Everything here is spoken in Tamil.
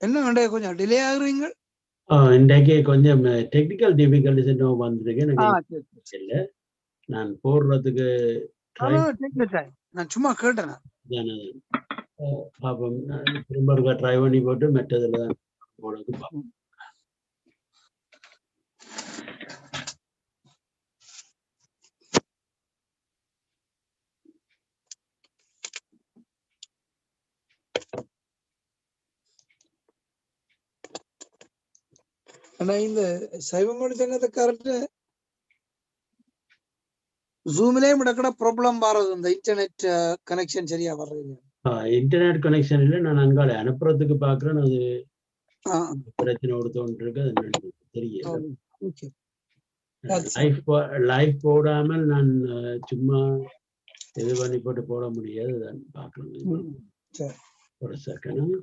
என்ன வேண்டிய கொஞ்சம் டிலே ஆகுறீங்க? இன்றைக்கு கொஞ்சம் டெக்னிக்கல் டிஃபிகல்டிஸ் இன்னும் வந்திருக்கு. எனக்கு இல்ல. நான் போடுறதுக்கு நான் சும்மா கேட்டேன்? பாப்போம். திரும்ப ட்ரை பண்ணி போட்டு மெட்டதில் தான் போடுறது பார்ப்போம் ஆனா இந்த சைவமொழி சங்கத்தை கரெக்ட் ஜூம்லயும் இடக்கட ப்ராப்ளம் வர்றது இந்த இன்டர்நெட் கனெக்ஷன் சரியா வர்றது இன்டர்நெட் கனெக்ஷன் இல்லை. நான் அங்கால அனுப்புறதுக்கு பார்க்குறேன் அது பிரச்சனை கொடுத்தோன்னு இருக்கு அது தெரியல. That's- லைஃப் போடாமல் நான் சும்மா இது பண்ணி போட்டு போட முடியாது. சரி. ஒரு செகண்ட்